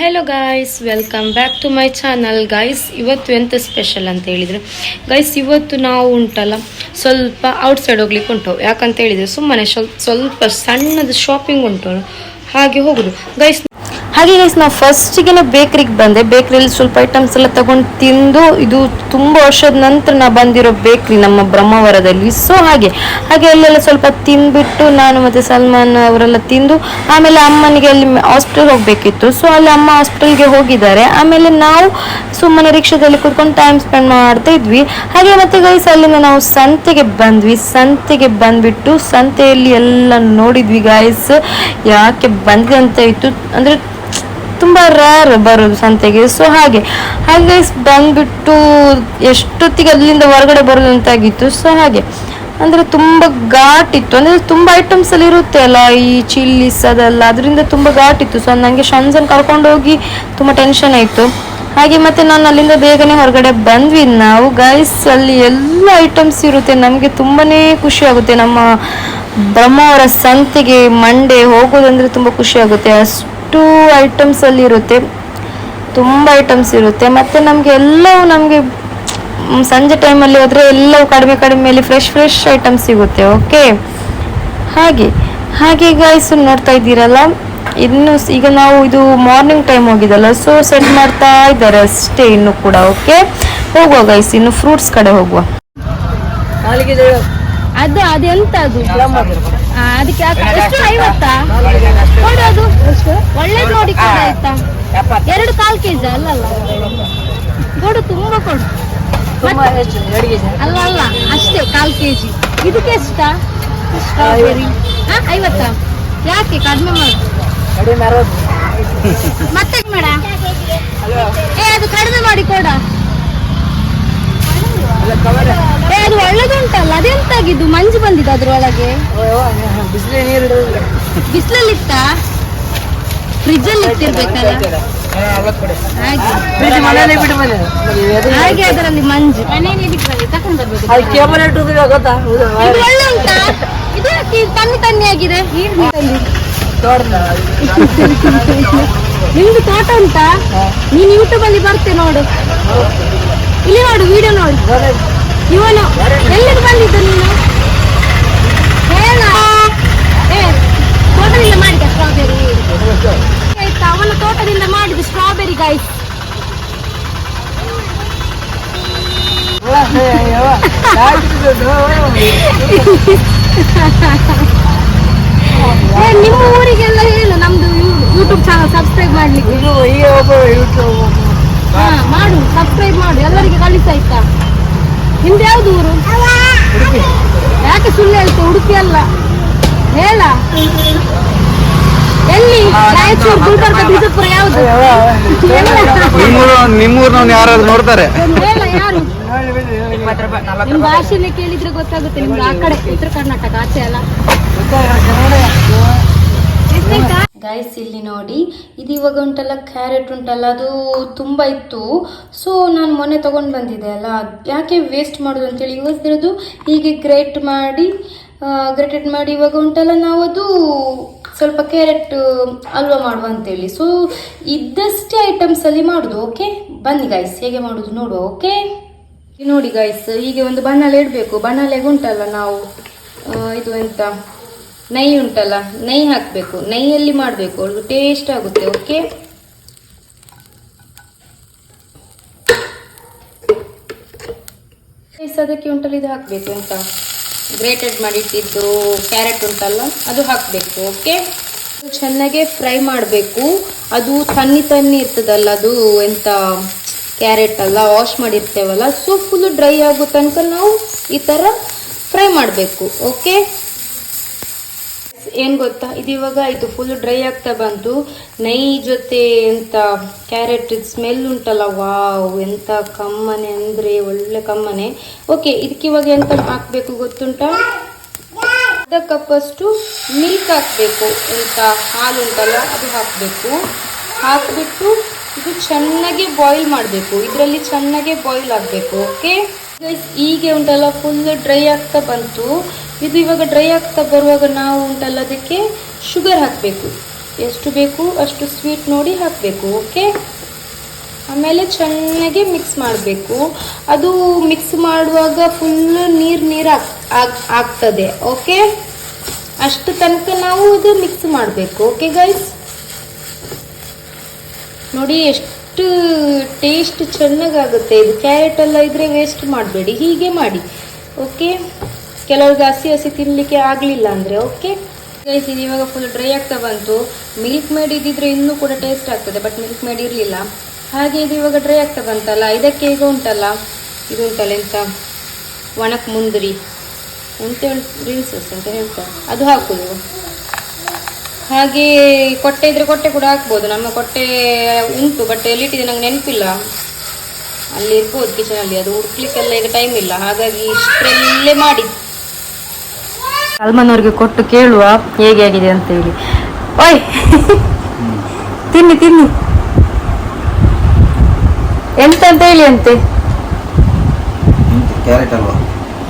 Hello guys welcome back to my channel guys ಇವತ್ತು ಎಂತ special ಅಂತ ಹೇಳಿದರೆ? ಗೈಸ್ ಇವತ್ತು ನಾವು ಉಂಟಲ್ಲ, ಸ್ವಲ್ಪ ಔಟ್ಸೈಡ್ ಹೋಗ್ಲಿಕ್ಕೆ ಉಂಟು. ಯಾಕಂತ ಹೇಳಿದರೆ ಸುಮ್ಮನೆ ಸ್ವಲ್ಪ ಸ್ವಲ್ಪ ಸಣ್ಣದು ಶಾಪಿಂಗ್ ಉಂಟು. ಹಾಗೆ ಹೋಗುದು. ಗೈಸ್ ಹಾಗೆ ಗೈಸ್ ನಾವು ಫಸ್ಟಿಗೆ ಬೇಕ್ರಿಗೆ ಬಂದೆ. ಬೇಕ್ರಿಯಲ್ಲಿ ಸ್ವಲ್ಪ ಐಟಮ್ಸ್ ಎಲ್ಲ ತಗೊಂಡು ತಿಂದು, ಇದು ತುಂಬ ವರ್ಷದ ನಂತರ ನಾ ಬಂದಿರೋ ಬೇಕ್ರಿ ನಮ್ಮ ಬ್ರಹ್ಮವರದಲ್ಲಿ. ಸೊ ಹಾಗೆ ಹಾಗೆ ಅಲ್ಲೆಲ್ಲ ಸ್ವಲ್ಪ ತಿಂದ್ಬಿಟ್ಟು ನಾನು ಮತ್ತು ಸಲ್ಮಾನ್ ಅವರೆಲ್ಲ ತಿಂದು, ಆಮೇಲೆ ಅಮ್ಮನಿಗೆ ಅಲ್ಲಿ ಹಾಸ್ಪಿಟಲ್ ಹೋಗಬೇಕಿತ್ತು. ಸೊ ಅಲ್ಲಿ ಅಮ್ಮ ಹಾಸ್ಪಿಟಲ್ಗೆ ಹೋಗಿದ್ದಾರೆ. ಆಮೇಲೆ ನಾವು ಸುಮ್ಮನೆ ರಿಕ್ಷಾದಲ್ಲಿ ಕೂತ್ಕೊಂಡು ಟೈಮ್ ಸ್ಪೆಂಡ್ ಮಾಡ್ತಾ ಇದ್ವಿ. ಹಾಗೆ ಮತ್ತೆ ಗೈಸ್ ಅಲ್ಲಿಂದ ನಾವು ಸಂತೆಗೆ ಬಂದ್ವಿ. ಸಂತೆಗೆ ಬಂದ್ಬಿಟ್ಟು ಸಂತೆಯಲ್ಲಿ ಎಲ್ಲ ನೋಡಿದ್ವಿ ಗಾಯ್ಸ್ ಯಾಕೆ ಬಂದಿದೆ ಅಂತ ಇತ್ತು. ಅಂದ್ರೆ ತುಂಬಾ ರೇರ್ ಬರೋದು ಸಂತೆಗೆ. ಸೊ ಹಾಗೆ ಹಾಗೆ ಬಂದ್ಬಿಟ್ಟು ಎಷ್ಟೊತ್ತಿಗೆ ಅಲ್ಲಿಂದ ಹೊರಗಡೆ ಬರೋದು ಅಂತಾಗಿತ್ತು. ಸೊ ಹಾಗೆ, ಅಂದರೆ ತುಂಬ ಘಾಟಿತ್ತು ಅಂದರೆ ತುಂಬ ಐಟಮ್ಸ್ ಅಲ್ಲಿ ಇರುತ್ತೆ ಅಲ್ಲ, ಈ ಚಿಲ್ಲಿಸ್ ಅದೆಲ್ಲ. ಅದರಿಂದ ತುಂಬ ಘಾಟಿತ್ತು ಸೊ ನನಗೆ ಶನ್ಸನ್ ಕರ್ಕೊಂಡೋಗಿ ತುಂಬಾ ಟೆನ್ಷನ್ ಆಯಿತು. ಹಾಗೆ ಮತ್ತೆ ನಾನು ಅಲ್ಲಿಂದ ಬೇಗನೆ ಹೊರಗಡೆ ಬಂದ್ವಿ. ನಾವು ಗೈಸ್ ಅಲ್ಲಿ ಎಲ್ಲ ಐಟಮ್ಸ್ ಇರುತ್ತೆ. ನಮಗೆ ತುಂಬಾನೇ ಖುಷಿ ಆಗುತ್ತೆ. ನಮ್ಮ ಬ್ರಹ್ಮಾವರ ಸಂತೆಗೆ ಮಂಡೆ ಹೋಗೋದಂದ್ರೆ ತುಂಬ ಖುಷಿ ಆಗುತ್ತೆ. ಅಷ್ಟು ಐಟಮ್ಸ್ ಅಲ್ಲಿ ಇರುತ್ತೆ. ತುಂಬ ಐಟಮ್ಸ್ ಇರುತ್ತೆ. ಮತ್ತೆ ನಮಗೆ ಎಲ್ಲವೂ ನಮಗೆ ಸಂಜೆ ಟೈಮಲ್ಲಿ ಹೋದ್ರೆ ಎಲ್ಲವೂ ಕಡಿಮೆ ಕಡಿಮೆಯಲ್ಲಿ ಫ್ರೆಶ್ ಫ್ರೆಶ್ ಐಟಮ್ಸ್ ಸಿಗುತ್ತೆ. ಓಕೆ ಹಾಗೆ. ಹಾಗೆ ಗೈಸ್ ನೋಡ್ತಾ ಇದ್ದೀರಲ್ಲ? ಇನ್ನು ಈಗ ನಾವು ಇದು ಮಾರ್ನಿಂಗ್ ಟೈಮ್ ಹೋಗಿದಲ್ಲ ಸೊ ಸೆಟ್ ಮಾಡ್ತಾ ಇದ್ದಾರೆ ಅಷ್ಟೇ ಇನ್ನು ಕೂಡ. ಓಕೆ ಹೋಗುವ ಗೈಸ್ ಇನ್ನು ಫ್ರೂಟ್ಸ್ ಕಡೆ ಹೋಗುವ. ಅದು ಅದೆಂತ ಅದು ಆ, ಅದಕ್ಕೆ ಯಾಕೆ- ಎಷ್ಟು ಐವತ್ತಾ? ಕೊಡೋದು? ಅದು ಒಳ್ಳೇದು ನೋಡಿ ಕೊಡ ಆಯ್ತಾ? ಎರಡು ಕಾಲ್ ಕೆಜಿ ಅಲ್ಲ ಕೊಡು ತುಂಬಾ ಕೊಡು. ಮತ್ತೆ- ಅಲ್ಲ ಅಲ್ಲ ಅಷ್ಟೇ ಕಾಲ್ ಕೆಜಿ ಇದಕ್ಕೆ ಎಷ್ಟಾ? ಸ್ಟ್ರಾಬೆರಿ ಹಾ ಐವತ್ತಾ? ಯಾಕೆ? ಕಡಿಮೆ ಮಾಡು. ಮತ್ತೆ ಮೇಡ ಏ ಅದು ಕಡಿಮೆ ಮಾಡಿ ಕೊಡ. ಒಳ್ಳೇದುಂಟಲ್ಲ ಅದೆಂತಾಗಿದ್ದು? ಮಂಜು ಬಂದಿದೆ ಅದ್ರೊಳಗೆ? ಬಿಸಿಲಲ್ಲಿತ್ತ? ಫ್ರಿಜ್ ಅಲ್ಲಿ ಇಟ್ಟಿರ್ಬೇಕಲ್ಲ ಹಾಗೆ ಅದರಲ್ಲಿ ಮಂಜು. ಮನೆಯಲ್ಲಿ ಬಿಟ್ಟರೆ ತಕೊಂಡು ಬರ್ಬೇಕು. ಇದು ಒಳ್ಳೆ ಉಂಟಾ? ಇದು ಯಾಕೆ ಇದು ತಣ್ಣಿ ತಣ್ಣಿ ಆಗಿದೆ? ನೀರಿನಲ್ಲಿ ನಿಮ್ದು ತೋಟ ಉಂಟಾ? ನೀನ್ ಯೂಟ್ಯೂಬ್ ಅಲ್ಲಿ ಬರ್ತೆ ನೋಡು. ಇಲ್ಲಿ ನೋಡು ವಿಡಿಯೋ ನೋಡು. ಇವನು ಎಲ್ಲಿಗೆ ಬಂದಿದ್ದು ನೀನು? ಹೇಳ. ತೋಟದಿಂದ ಮಾಡಿದ ಸ್ಟ್ರಾಬೆರಿ ಆಯ್ತಾ ಅವನ ತೋಟದಿಂದ ಮಾಡಿದ ಸ್ಟ್ರಾಬೆರಿ ಗಾಯ್ಸ್ ನಿಮ್ಮ ಊರಿಗೆಲ್ಲ ಹೇಳು ನಮ್ದು ಯೂಟ್ಯೂಬ್ ಚಾನಲ್ ಸಬ್ಸ್ಕ್ರೈಬ್ ಮಾಡ್ಲಿಕ್ಕೆ. ಹಾ ಮಾಡು ಸಬ್ಸ್ಕ್ರೈಬ್ ಮಾಡು ಎಲ್ಲರಿಗೆ ಕಳಿಸಾಯ್ತಾ? ನಿಮ್ದು ಯಾವ್ದು ಊರು? ಯಾಕೆ ಸುಳ್ಳು ಹೇಳ್ತು ಉಡುಪಿ ಅಲ್ಲ. ಹೇಳ. ಎಲ್ಲಿ? ರಾಯಚೂರು ಗುಲ್ಬರ್ಗ ಬಿಜಾಪುರ ಯಾವ್ದು? ನಿಮ್ಮೂರು ನಿಮ್ಮೂರ್ನವ್ನು ಯಾರಾದ್ರೂ ನೋಡ್ತಾರೆ? ಹೇಳ ಯಾರು? ನಿಮ್ ಭಾಷೆನೆ ಕೇಳಿದ್ರೆ ಗೊತ್ತಾಗುತ್ತೆ. ನಿಮ್ದು ಆ ಕಡೆ ಉತ್ತರ ಕರ್ನಾಟಕ ಆಚೆ ಅಲ್ಲ? ಗೈಸ್ ಇಲ್ಲಿ ನೋಡಿ. ಇದು ಇವಾಗ ಉಂಟಲ್ಲ ಕ್ಯಾರೆಟ್ ಉಂಟಲ್ಲ, ಅದು ತುಂಬ ಇತ್ತು. ಸೊ ನಾನು ಮೊನ್ನೆ ತೊಗೊಂಡು ಬಂದಿದ್ದೆ ಅಲ್ಲ ಯಾಕೆ ವೇಸ್ಟ್ ಮಾಡೋದು ಅಂತೇಳಿ ಇವತ್ತಿರೋದು ಹೀಗೆ ಗ್ರೇಟ್ ಮಾಡಿ ಗ್ರೇಟೆಡ್ ಮಾಡಿ ಇವಾಗ ಉಂಟಲ್ಲ ನಾವು ಅದು ಸ್ವಲ್ಪ ಕ್ಯಾರೆಟ್ ಹಲ್ವಾ ಮಾಡುವ ಅಂತೇಳಿ. ಸೊ ಇದ್ದಷ್ಟೇ ಐಟಮ್ಸಲ್ಲಿ ಮಾಡೋದು ಓಕೆ ಬನ್ನಿ ಗೈಸ್ ಹೇಗೆ ಮಾಡೋದು ನೋಡುವ ಓಕೆ ನೋಡಿ ಗೈಸ್ ಹೀಗೆ ಒಂದು ಬಣ್ಣಲೆ ಇಡಬೇಕು. ಬಣ್ಣಲೆಗೆ ಉಂಟಲ್ಲ ನಾವು ಇದು ಎಂತ? ನೈ ಉಂಟಲ್ಲ ನೈ ಹಾಕಬೇಕು ನೈಯಲ್ಲಿ ಮಾಡಬೇಕು ಅದು ಟೇಸ್ಟ್ ಆಗುತ್ತೆ ಓಕೆ ಅದಕ್ಕೆ ಉಂಟಲ್ಲ, ಇದು ಹಾಕಬೇಕು ಅಂತ. ಗ್ರೇಟೆಡ್ ಮಾಡಿಟ್ಟಿದ್ದು ಕ್ಯಾರೆಟ್ ಉಂಟಲ್ಲ, ಅದು ಹಾಕಬೇಕು ಓಕೆ ಚೆನ್ನಾಗೆ ಫ್ರೈ ಮಾಡಬೇಕು. ಅದು ತನ್ನಿ ತನ್ನಿ ಇರ್ತದಲ್ಲ, ಅದು ಎಂತ ಕ್ಯಾರೆಟ್ ಅಲ್ಲ ವಾಶ್ ಮಾಡಿರ್ತೇವಲ್ಲ ಸೊ ಫುಲ್ ಡ್ರೈ ಆಗೋ ತನಕ ನಾವು ಈ ಥರ ಫ್ರೈ ಮಾಡಬೇಕು ಓಕೆ ಏನ್ ಗೊತ್ತಾ? ಇದು ಇವಾಗ ಇದು ಫುಲ್ ಡ್ರೈ ಆಗ್ತಾ ಬಂತು. ನೈ ಜೊತೆ ಎಂತ ಕ್ಯಾರೆಟ್ ಸ್ಮೆಲ್ ಉಂಟಲ್ಲ, ವಾವ್, ಎಂತ ಕಮ್ಮನೆ ಅಂದ್ರೆ ಒಳ್ಳೆ ಕಮ್ಮನೆ. ಓಕೆ ಇದಕ್ಕೆ ಇವಾಗ ಎಂತ ಹಾಕಬೇಕು ಗೊತ್ತುಂಟಾ? ಅರ್ಧ ಕಪ್ಪಷ್ಟು ಮಿಲ್ಕ್ ಹಾಕಬೇಕು. ಎಂತ ಹಾಲು ಉಂಟಲ್ಲ, ಅದು ಹಾಕಬೇಕು. ಹಾಕಿಬಿಟ್ಟು ಇದು ಚೆನ್ನಾಗಿ ಬಾಯ್ಲ್ ಮಾಡಬೇಕು. ಇದರಲ್ಲಿ ಚೆನ್ನಾಗಿ ಬಾಯ್ಲ್ ಆಗಬೇಕು ಓಕೆ ಈಗ ಉಂಟಲ್ಲ ಫುಲ್ ಡ್ರೈ ಆಗ್ತಾ ಬಂತು. ಇದು ಇವಾಗ ಡ್ರೈ ಆಗ್ತಾ ಬರುವಾಗ ನಾವು ಉಂಟಲ್ಲ, ಅದಕ್ಕೆ ಶುಗರ್ ಹಾಕಬೇಕು. ಎಷ್ಟು ಬೇಕು ಅಷ್ಟು ಸ್ವೀಟ್ ನೋಡಿ ಹಾಕಬೇಕು ಓಕೆ ಆಮೇಲೆ ಚೆನ್ನಾಗಿ ಮಿಕ್ಸ್ ಮಾಡಬೇಕು. ಅದು ಮಿಕ್ಸ್ ಮಾಡುವಾಗ ಫುಲ್ ನೀರು ನೀರು ಆಗ್ ಆಗ್ತದೆ ಓಕೆ ಅಷ್ಟು ತನಕ ನಾವು ಅದು ಮಿಕ್ಸ್ ಮಾಡಬೇಕು ಓಕೆ ಗೈಸ್ ನೋಡಿ ಎಷ್ಟು ಟೇಸ್ಟ್ ಚೆನ್ನಾಗಾಗುತ್ತೆ. ಇದು ಕ್ಯಾರೆಟ್ ಎಲ್ಲ ಇದ್ರೆ ವೇಸ್ಟ್ ಮಾಡಬೇಡಿ, ಹೀಗೆ ಮಾಡಿ ಓಕೆ ಕೆಲವ್ರಿಗೆ ಹಸಿ ಹಸಿ ತಿನ್ನಲಿಕ್ಕೆ ಆಗಲಿಲ್ಲ ಅಂದರೆ ಓಕೆ ಗೈಸ್ ಇದು ಇವಾಗ ಫುಲ್ ಡ್ರೈ ಆಗ್ತಾ ಬಂತು. ಮಿಲ್ಕ್ ಮೇಡ್ ಇದ್ದಿದ್ರೆ ಇನ್ನೂ ಕೂಡ ಟೇಸ್ಟ್ ಆಗ್ತದೆ ಬಟ್ ಮಿಲ್ಕ್ ಮೇಡ್ ಇರಲಿಲ್ಲ. ಹಾಗೆ ಇದು ಇವಾಗ ಡ್ರೈ ಆಗ್ತಾ ಬಂತಲ್ಲ, ಇದಕ್ಕೆ ಈಗ ಉಂಟಲ್ಲ? ಇದು ಉಂಟಲ್ಲ ಎಂತ? ಒಣಕ್ ಮುಂದ್ರಿ. ಅಂತ ರಿನ್ಸಸ್ ಅಂತ ಹೇಳ್ತಾರೆ. ಅದು ಹಾಕುದು. ಹಾಗೆ ಕೊಟ್ಟೆ ಇದ್ರೆ ಕೊಟ್ಟೆ ಕೂಡ ಹಾಕ್ಬೋದು. ನಮ್ಮ ಕೊಟ್ಟೆ ಉಂಟು ಬಟ್ ಎಲ್ಲಿಟ್ಟಿದೆ ನಂಗೆ ನೆನಪಿಲ್ಲ. ಅಲ್ಲಿ ಇರ್ಬೋದು ಕಿಚನಲ್ಲಿ, ಅದು ಹುಡ್ಕ್ಲಿಕ್ಕೆಲ್ಲ ಈಗ ಟೈಮ್ ಇಲ್ಲ. ಹಾಗಾಗಿ ಇಷ್ಟರಲ್ಲೇ ಮಾಡಿ ಸಲ್ಮಾನ್ ಅವ್ರಿಗೆ ಕೊಟ್ಟು ಕೇಳುವ ಹೇಗೆ ಆಗಿದೆ ಅಂತ ಹೇಳಿ. ಓಯ್. ತಿನ್ನಿ ತಿನ್ನಿ. ಎಂತ ಅಂತ ಹೇಳಿ ಅಂತೆ.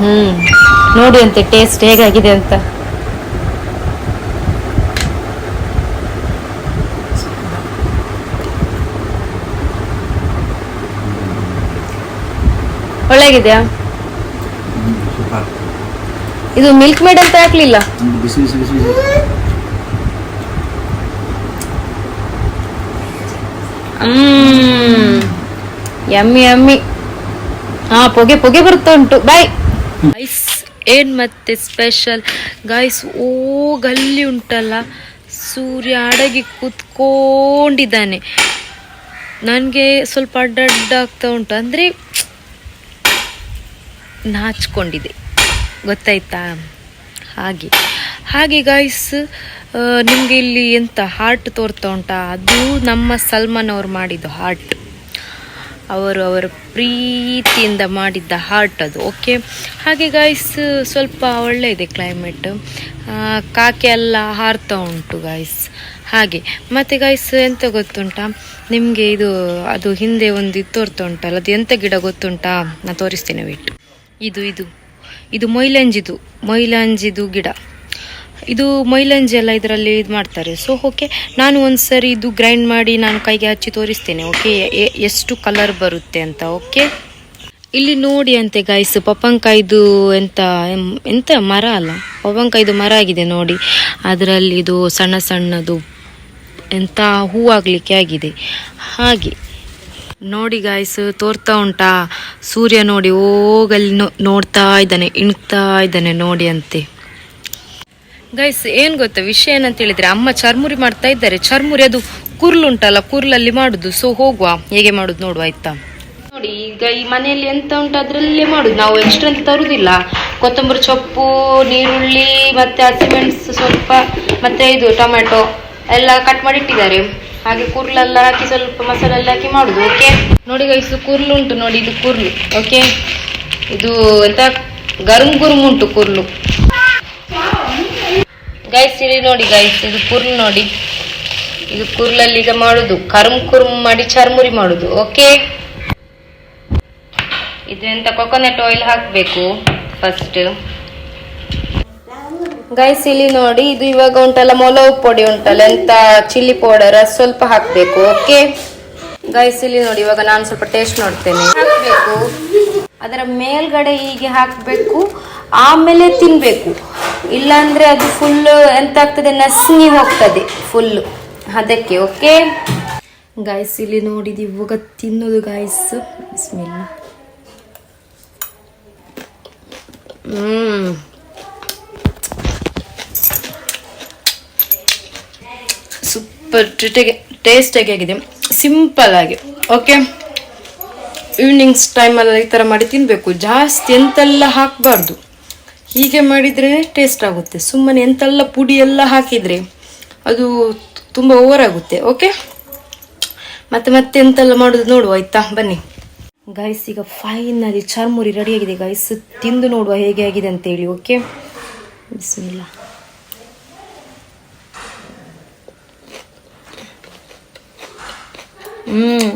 ಹ್ಮ್. ನೋಡಿ ಅಂತೆ ಟೇಸ್ಟ್ ಹೇಗಾಗಿದೆ ಅಂತ. ಒಳ್ಳೆಗಿದೆಯಾ? ಇದು ಮಿಲ್ಕ್ ಮೇಡ್ ಅಂತ ಹಾಕ್ಲಿಲ್ಲ. ಬಿಸಿ ಬಿಸಿ ಬಿಸಿ ಬಿಸಿ. ಹ್ಮ್. Yummy yummy. ಹಾ ಪೊಗೆ ಪೊಗೆ ಬರ್ತಾ ಉಂಟು. ಬಾಯ್ ಗೈಸ್ ಏನ್ ಮತ್ತೆ ಸ್ಪೆಷಲ್ ಗೈಸ್ ಓ ಗಲ್ಲಿ ಉಂಟಲ್ಲ. ಸೂರ್ಯ ಅಡಗಿ ಕೂತ್ಕೊಂಡಿದ್ದಾನೆ. ನನಗೆ ಸ್ವಲ್ಪ ಅಡ್ಡಡ್ಡಾಗ್ತಾ ಉಂಟು. ಅಂದ್ರೆ ನಾಚ್ಕೊಂಡಿದೆ. ಗೊತ್ತಾಯ್ತಾ? ಹಾಗೆ. ಹಾಗೆ ಗಾಯ್ಸ್ ನಿಮಗೆ ಇಲ್ಲಿ ಎಂತ ಹಾರ್ಟ್ ತೋರ್ತಾ ಉಂಟಾ? ಅದು ನಮ್ಮ ಸಲ್ಮಾನ್ ಅವರು ಮಾಡಿದ್ದು ಹಾರ್ಟ್ ಅವರು ಅವರ ಪ್ರೀತಿಯಿಂದ ಮಾಡಿದ್ದ ಹಾರ್ಟ್ ಅದು ಓಕೆ ಹಾಗೆ ಗಾಯ್ಸ್ ಸ್ವಲ್ಪ ಒಳ್ಳೆ ಇದೆ ಕ್ಲೈಮೇಟ್ ಕಾಕೆ ಎಲ್ಲ ಹಾರ್ತಾ ಉಂಟು ಗಾಯ್ಸ್ ಹಾಗೆ, ಮತ್ತು ಗಾಯ್ಸ್ ಎಂತ ಗೊತ್ತುಂಟಾ? ನಿಮಗೆ ಇದು, ಅದು ಹಿಂದೆ ಒಂದು ಇದು ತೋರ್ತಾ ಉಂಟಲ್ಲ, ಅದು ಎಂಥ ಗಿಡ ಗೊತ್ತುಂಟಾ? ನಾನು ತೋರಿಸ್ತೇನೆ ವೇಟ್ ಇದು ಇದು. ಇದು ಮೊಯ್ಲಂಜಿದು ಮೊಯ್ಲಂಜಿದು ಗಿಡ. ಇದು ಮೊಯ್ಲಂಜಿ ಎಲ್ಲ ಇದರಲ್ಲಿ ಇದು ಮಾಡ್ತಾರೆ. ಸೊ ಓಕೆ ನಾನು ಒಂದ್ಸರಿ ಇದು ಗ್ರೈಂಡ್ ಮಾಡಿ ನಾನು ಕೈಗೆ ಹಚ್ಚಿ ತೋರಿಸ್ತೇನೆ ಓಕೆ ಎಷ್ಟು ಕಲರ್ ಬರುತ್ತೆ ಅಂತ ಓಕೆ ಇಲ್ಲಿ ನೋಡಿ ಅಂತೆ ಗಾಯ್ಸ್ ಪಪ್ಪಂಕಾಯ್ದು ಎಂತ ಎಂತ ಮರ ಅಲ್ಲ? ಪಪ್ಪಂಕಾಯ್ದು ಮರ ಆಗಿದೆ ನೋಡಿ. ಅದರಲ್ಲಿ ಇದು ಸಣ್ಣ ಸಣ್ಣದು ಎಂತ ಹೂವಾಗಲಿಕ್ಕೆ ಆಗಿದೆ. ಹಾಗೆ. ನೋಡಿ ಗಾಯ್ಸ್ ತೋರ್ತಾ ಉಂಟಾ. ಸೂರ್ಯ ನೋಡಿ, ಹೋಗಲ್ಲಿ ನೋಡ್ತಾ ಇದ್ದಾನೆ, ಇಣ್ತಾ ಇದ್ದಾನೆ ನೋಡಿ ಅಂತೆ. ಗೈಸ್ ಏನ್ ಗೊತ್ತಾ, ವಿಷಯ ಏನಂತ ಹೇಳಿದ್ರೆ, ಅಮ್ಮ ಚರ್ಮುರಿ ಮಾಡ್ತಾ ಇದ್ದಾರೆ. ಚರ್ಮುರಿ ಅದು ಕುರ್ಲು ಉಂಟಲ್ಲ, ಕುರ್ಲಲ್ಲಿ ಮಾಡುದು. ಸೊ ಹೋಗುವ. ಹೇಗೆ ಮಾಡುದು ನೋಡುವ, ಆಯ್ತಾ? ನೋಡಿ, ಈಗ ಈ ಮನೆಯಲ್ಲಿ ಎಂತ ಉಂಟು, ಅದ್ರಲ್ಲೇ ಮಾಡುದು. ನಾವು ಎಕ್ಸ್ಟ್ರಾ ತರುದಿಲ್ಲ. ಕೊತ್ತಂಬರಿ ಸೊಪ್ಪು, ನೀರುಳ್ಳಿ, ಮತ್ತೆ ಹಸಿಮೆಣಸು ಸ್ವಲ್ಪ, ಮತ್ತೆ ಇದು ಟೊಮೆಟೊ ಎಲ್ಲ ಕಟ್ ಮಾಡಿ ಇಟ್ಟಿದ್ದಾರೆ. ಹಾಗೆ ಕುರ್ಲೆಲ್ಲ ಹಾಕಿ ಸ್ವಲ್ಪ ಮಸಾಲೆ ಎಲ್ಲ ಹಾಕಿ ಮಾಡುದು ಓಕೆ ನೋಡಿ ಗೈಸು ಕುರ್ಲು ಉಂಟು ನೋಡಿ, ಇದು ಕುರ್ಲು ಓಕೆ ಇದು ಎಂತ? ಗರುಮ್ ಗುರುಮ್ ಉಂಟು ಕುರ್ಲು. ಗೈಸ್ ಇಲ್ಲಿ ನೋಡಿ ಗೈಸ್ ಇದು ಕುರ್ಲು ನೋಡಿ. ಇದು ಕುರ್ಲಲ್ಲಿ ಈಗ ಮಾಡುದು ಕರುಮ್ ಕುರುಮ್ ಮಾಡಿ ಚರ್ಮುರಿ ಮಾಡುದು ಓಕೆ ಇದು ಎಂತ? ಕೊಕೊನಟ್ ಆಯಿಲ್ ಹಾಕ್ಬೇಕು ಫಸ್ಟ್ ಗೈಸ್ ಇಲ್ಲಿ ನೋಡಿ, ಇದು ಇವಾಗ ಉಂಟಲ್ಲ, ಮೊಲವು ಪುಡಿ ಉಂಟಲ್ಲ, ಎಂತ ಚಿಲ್ಲಿ ಪೌಡರ್ ಸ್ವಲ್ಪ ಹಾಕ್ಬೇಕು ಓಕೆ ಗೈಸ್ ಇಲ್ಲಿ ನೋಡಿ, ಇವಾಗ ನಾನು ಸ್ವಲ್ಪ ಟೇಸ್ಟ್ ನೋಡ್ತೇನೆ. ಹಾಕ್ಬೇಕು. ಅದರ ಮೇಲ್ಗಡೆ ಹೀಗೆ ಹಾಕಬೇಕು, ಆಮೇಲೆ ತಿನ್ಬೇಕು. ಇಲ್ಲಾಂದ್ರೆ ಅದು ಫುಲ್ ಎಂತ ಆಗ್ತದೆ ನಸ್ನಿ ಹೋಗ್ತದೆ ಫುಲ್ ಅದಕ್ಕೆ ಓಕೆ ಗಾಯ್ಸ್ ಇಲ್ಲಿ ನೋಡಿದಿ ಇವಾಗ ತಿನ್ನೋದು ಬಿಸ್ಮಿಲ್ಲ ಹ್ಮ್. ಸೂಪರ್ ಟೇಸ್ಟಾಗಿ ಟೇಸ್ಟಾಗಿ ಆಗಿದೆ ಸಿಂಪಲ್ ಆಗಿ ಓಕೆ ಈವ್ನಿಂಗ್ಸ್ ಟೈಮಲ್ಲಿ ಈ ಥರ ಮಾಡಿ ತಿನ್ನಬೇಕು ಜಾಸ್ತಿ ಎಂತೆಲ್ಲ ಹಾಕಬಾರ್ದು. ಹೀಗೆ ಮಾಡಿದರೆ ಟೇಸ್ಟ್ ಆಗುತ್ತೆ. ಸುಮ್ಮನೆ ಎಂತೆಲ್ಲ ಪುಡಿ ಎಲ್ಲ ಹಾಕಿದರೆ ಅದು ತುಂಬ ಓವರ್ ಆಗುತ್ತೆ ಓಕೆ ಮತ್ತೆ ಮತ್ತೆ ಎಂತೆಲ್ಲ ಮಾಡೋದು ನೋಡುವ, ಆಯ್ತಾ? ಬನ್ನಿ. ಗೈಸ್ ಈಗ ಫೈನಲಿ ಚರ್ಮುರಿ ರೆಡಿಯಾಗಿದೆ ಗೈಸ್ ತಿಂದು ನೋಡುವ ಹೇಗೆ ಆಗಿದೆ ಅಂತೇಳಿ ಓಕೆ ಬಿಸ್ಮಿಲ್ಲ ಹ್ಮ್.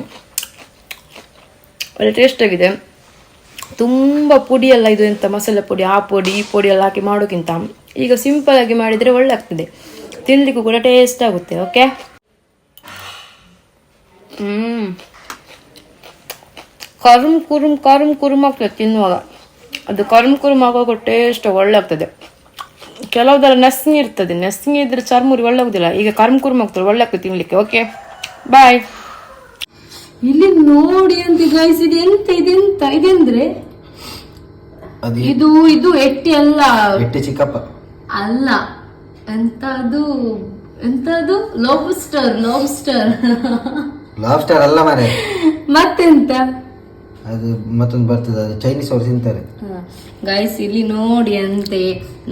ಒಳ್ಳೆ ಟೇಸ್ಟ್ ಆಗಿದೆ. ತುಂಬ ಪುಡಿ ಎಲ್ಲ ಇದು ಎಂತ ಮಸಾಲೆ ಪುಡಿ, ಆ ಪುಡಿ, ಈ ಪುಡಿ ಎಲ್ಲ ಹಾಕಿ ಮಾಡೋಕ್ಕಿಂತ ಈಗ ಸಿಂಪಲ್ ಆಗಿ ಮಾಡಿದರೆ ಒಳ್ಳೆ ಆಗ್ತದೆ ತಿನ್ಲಿಕ್ಕೂ ಕೂಡ ಟೇಸ್ಟ್ ಆಗುತ್ತೆ ಓಕೆ ಹ್ಮ್. ಕರುಮ್ ಕುರುಮ್ ಕರುಮ್ ಕುರುಮ್ ಆಗ್ತದೆ ತಿನ್ನುವಾಗ. ಅದು ಕರುಮ್ ಕುರುಮ್ ಆಗುವಾಗ ಟೇಸ್ಟ್ ಒಳ್ಳೆ ಆಗ್ತದೆ ಕೆಲವುದೆಲ್ಲ ನೆಸ್ಸಿಂಗ್ ಇರ್ತದೆ ನೆಸ್ಸಿಂಗ್ ಇದ್ರೆ ಚರ್ಮುರಿ ಒಳ್ಳೆ ಆಗುದಿಲ್ಲ ಈಗ ಕರ್ಮ್ ಕುರುಮ್ ಆಗ್ತದೆ ಒಳ್ಳೆ ಆಗ್ತದೆ ತಿನ್ಲಿಕ್ಕೆ ಓಕೆ ಬಾಯ್ ಇಲ್ಲಿ ನೋಡಿ ಅಂತ ಗೈಸ್ ಇದು ಎಂತ ಇದೆಂತ ಇದೆಂದ್ರೆ ಇದು ಇದು ಎಟ್ಟಿ ಅಲ್ಲ. ಎಟ್ಟಿ ಚಿಕ್ಕಪ್ಪ. ಅಲ್ಲ. ಎಂತ ಅದು ಎಂತ ಅದು ಲಾಬ್ಸ್ಟರ್ ಲಾಬ್ಸ್ಟರ್ ಲಾಬ್ಸ್ಟರ್ ಅಲ್ಲ ಮಾರೆ. ಮತ್ತೆಂತ? ಅದು ಮತ್ತೊಂದು ಬರ್ತದೆ ಅದು ಚೈನೀಸ್ ಅವರು ತಿಂತಾರೆ. ಗೈಸ್ ಇಲ್ಲಿ ನೋಡಿ ಅಂತೆ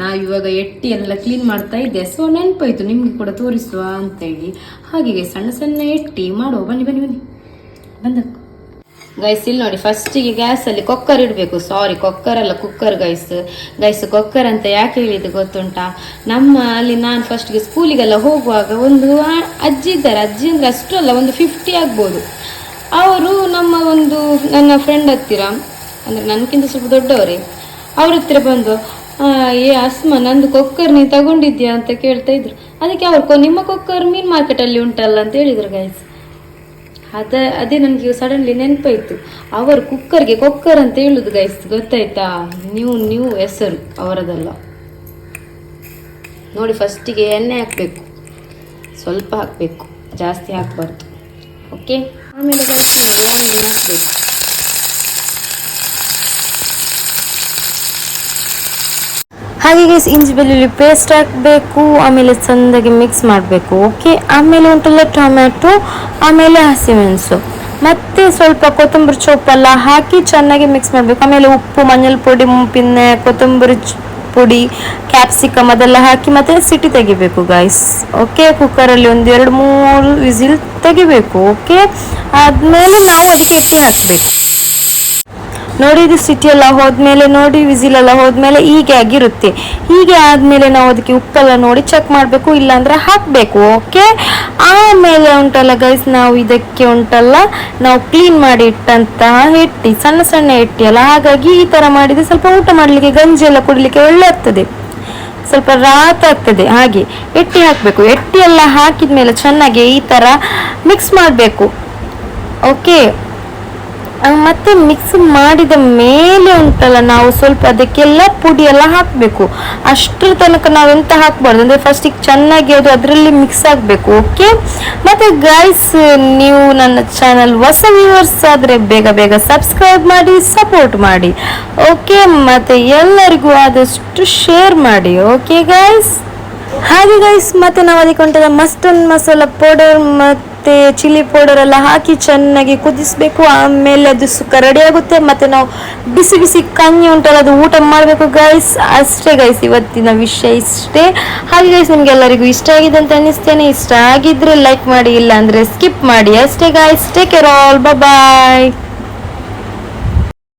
ನಾವು ಇವಾಗ ಎಟ್ಟಿ ಎಲ್ಲ ಕ್ಲೀನ್ ಮಾಡ್ತಾ ಇದ್ದೆ. ಸೊ ನೆನಪಾಯ್ತು ನಿಮ್ಗೆ ಕೂಡ ತೋರಿಸುವ ಅಂತೇಳಿ. ಹಾಗೆ ಸಣ್ಣ ಸಣ್ಣ ಎಟ್ಟಿ. ಮಾಡುವ ಬನ್ನಿ ಬನ್ನಿ ಬನ್ನಿ. ಬಂದಕ್ಕ ಗೈಸ್ ಇಲ್ಲಿ ನೋಡಿ ಫಸ್ಟಿಗೆ ಗ್ಯಾಸಲ್ಲಿ ಕೊಕ್ಕರ್ ಇಡಬೇಕು. ಸಾರಿ ಕೊಕ್ಕರ್ ಅಲ್ಲ ಕುಕ್ಕರ್ ಗೈಸ್ ಗೈಸ್ ಕೊಕ್ಕರ್ ಅಂತ ಯಾಕೆ ಹೇಳಿದ್ದು ಗೊತ್ತುಂಟಾ? ನಮ್ಮ ಅಲ್ಲಿ ನಾನು ಫಸ್ಟ್ಗೆ ಸ್ಕೂಲಿಗೆಲ್ಲ ಹೋಗುವಾಗ ಒಂದು ಅಜ್ಜಿ ಇದ್ದಾರೆ. ಅಜ್ಜಿ ಅಂದ್ರೆ ಅಷ್ಟು ಅಲ್ಲ ಒಂದು ಫಿಫ್ಟಿ ಆಗ್ಬೋದು. ಅವರು ನಮ್ಮ ಒಂದು ನನ್ನ ಫ್ರೆಂಡ್ ಹತ್ತಿರ, ಅಂದ್ರೆ ನನಗಿಂತ ಸ್ವಲ್ಪ ದೊಡ್ಡವರೇ, ಅವ್ರ ಹತ್ತಿರ ಬಂದು ಏ ಅಸ್ಮ, ನಂದು ಕೊಕ್ಕರ್ ನೀನು ತಗೊಂಡಿದ್ಯಾ? ಅಂತ ಕೇಳ್ತಾ ಇದ್ರು. ಅದಕ್ಕೆ ಅವ್ರು, "ಕೊ- ನಿಮ್ಮ ಕೊಕ್ಕರ್ ಮೀನ್ ಮಾರ್ಕೆಟಲ್ಲಿ ಉಂಟಲ್ಲ? ಅಂತ ಹೇಳಿದ್ರು ಗೈಸ್ ಅದ, ಅದೇ ನನಗೆ ಸಡನ್ಲಿ ನೆನಪಾಯ್ತು. ಅವರು ಕುಕ್ಕರ್ಗೆ ಕೊಕ್ಕರ್ ಅಂತ ಹೇಳುದು ಗೈಸ್ ಗೊತ್ತಾಯ್ತಾ? ನೀವು ನೀವು ಹೆಸರು ಅವರದಲ್ಲ. ನೋಡಿ ಫಸ್ಟಿಗೆ ಎಣ್ಣೆ ಹಾಕಬೇಕು. ಸ್ವಲ್ಪ ಹಾಕಬೇಕು. ಜಾಸ್ತಿ ಹಾಕಬಾರ್ದು. ಓಕೆ ಆಮೇಲೆ ಆಮೇಲೆ ಹಾಕಬೇಕು ಹಾಗೆ ಗೈಸ್ ಇಂಜಿ ಬೆಳ್ಳುಳ್ಳಿ ಪೇಸ್ಟ್ ಹಾಕಬೇಕು, ಆಮೇಲೆ ಚೆಂದಾಗಿ ಮಿಕ್ಸ್ ಮಾಡಬೇಕು ಓಕೆ ಆಮೇಲೆ ಉಂಟಲ್ಲ ಟೊಮ್ಯಾಟೊ, ಆಮೇಲೆ ಹಸಿಮೆಣಸು. ಮತ್ತೆ ಸ್ವಲ್ಪ ಕೊತ್ತಂಬರಿ ಸೊಪ್ಪೆಲ್ಲ ಹಾಕಿ ಚೆನ್ನಾಗಿ ಮಿಕ್ಸ್ ಮಾಡಬೇಕು. ಆಮೇಲೆ ಉಪ್ಪು ಮಂಜಲ್ ಪುಡಿ ಮುಂಪಿನ ಕೊತ್ತಂಬರಿ ಪುಡಿ ಕ್ಯಾಪ್ಸಿಕಮ್ ಅದೆಲ್ಲ ಹಾಕಿ ಮತ್ತೆ ಸಿಟಿ ತೆಗಿಬೇಕು ಗೈಸ್ ಓಕೆ ಕುಕ್ಕರಲ್ಲಿ ಒಂದು ಎರಡು ಮೂರು ವಿಸಿಲ್ ತೆಗಿಬೇಕು ಓಕೆ ಆದ್ಮೇಲೆ ನಾವು ಅದಕ್ಕೆ ಇಟ್ಟಿ ಹಾಕಬೇಕು. ನೋಡಿ ಇದು ಸಿಟಿ ಎಲ್ಲ ಹೋದ್ಮೇಲೆ, ನೋಡಿ ವಿಸಿಲ್ ಎಲ್ಲ ಹೋದ್ಮೇಲೆ ಹೀಗೆ ಆಗಿರುತ್ತೆ. ಹೀಗೆ ಆದ್ಮೇಲೆ ನಾವು ಅದಕ್ಕೆ ಉಪ್ಪೆಲ್ಲ ನೋಡಿ ಚೆಕ್ ಮಾಡಬೇಕು, ಇಲ್ಲಾಂದ್ರೆ ಹಾಕಬೇಕು ಓಕೆ ಆಮೇಲೆ ಉಂಟಲ್ಲ ಗೈಸ್ ನಾವು ಇದಕ್ಕೆ ಉಂಟಲ್ಲ, ನಾವು ಕ್ಲೀನ್ ಮಾಡಿ ಇಟ್ಟಂತಹ ಹಿಟ್ಟಿ ಸಣ್ಣ ಸಣ್ಣ ಹಿಟ್ಟಿ ಹಾಗಾಗಿ ಈ ತರ ಮಾಡಿದ್ರೆ ಸ್ವಲ್ಪ ಊಟ ಮಾಡಲಿಕ್ಕೆ, ಗಂಜಿ ಎಲ್ಲ ಕುಡಿಲಿಕ್ಕೆ ಒಳ್ಳೆ ಆಗ್ತದೆ ಸ್ವಲ್ಪ ರಾತ್ ಆಗ್ತದೆ, ಹಾಗೆ. ಎಟ್ಟಿ ಹಾಕಬೇಕು, ಎಟ್ಟಿ ಎಲ್ಲ ಹಾಕಿದ್ಮೇಲೆ ಚೆನ್ನಾಗಿ ಈ ತರ ಮಿಕ್ಸ್ ಮಾಡಬೇಕು ಓಕೆ ಮತ್ತೆ ಮಿಕ್ಸ್ ಮಾಡಿದ ಮೇಲೆ ಉಂಟಲ್ಲ, ನಾವು ಸ್ವಲ್ಪ ಅದಕ್ಕೆಲ್ಲ ಪುಡಿ ಎಲ್ಲ ಹಾಕಬೇಕು. ಅಷ್ಟರ ತನಕ ನಾವು ಎಂತ ಹಾಕ್ಬಾರ್ದು? ಅಂದ್ರೆ ಫಸ್ಟಿಗೆ ಚೆನ್ನಾಗಿ ಅದು ಅದರಲ್ಲಿ ಮಿಕ್ಸ್ ಆಗಬೇಕು ಓಕೆ ಮತ್ತೆ ಗೈಸ್ ನೀವು ನನ್ನ ಚಾನಲ್ ಹೊಸ ವ್ಯೂವರ್ಸ್ ಆದರೆ ಬೇಗ ಬೇಗ ಸಬ್ಸ್ಕ್ರೈಬ್ ಮಾಡಿ ಸಪೋರ್ಟ್ ಮಾಡಿ ಓಕೆ ಮತ್ತೆ ಎಲ್ಲರಿಗೂ ಆದಷ್ಟು ಶೇರ್ ಮಾಡಿ ಓಕೆ ಗೈಸ್ ಹಾಗೆ ಗೈಸ್ ಮತ್ತೆ ನಾವು ಅದಕ್ಕೆ ಉಂಟದ ಮಸ್ಟನ್ ಮಸಾಲ ಪೌಡರ್ ಮತ್ತೆ ಚಿಲ್ಲಿ ಪೌಡರ್ ಎಲ್ಲ ಹಾಕಿ ಚೆನ್ನಾಗಿ ಕುದಿಸಬೇಕು. ಆಮೇಲೆ ಅದು ಸುಕ್ಕ ರೆಡಿ ಆಗುತ್ತೆ. ಮತ್ತೆ ನಾವು ಬಿಸಿ ಬಿಸಿ ಕಂಗಿ ಉಂಟಲ್ಲ, ಅದು ಊಟ ಮಾಡಬೇಕು ಗೈಸ್ ಅಷ್ಟೇ ಗೈಸ್ ಇವತ್ತಿನ ವಿಷಯ ಇಷ್ಟೇ. ಹಾಗೆ ಗೈಸ್ ನಿಮಗೆಲ್ಲರಿಗೂ ಇಷ್ಟ ಆಗಿದೆ ಅಂತ ಅನ್ನಿಸ್ತೇನೆ. ಇಷ್ಟ ಆಗಿದ್ರೆ ಲೈಕ್ ಮಾಡಿ ಇಲ್ಲ ಅಂದ್ರೆ ಸ್ಕಿಪ್ ಮಾಡಿ. ಅಷ್ಟೇ guys take care all bye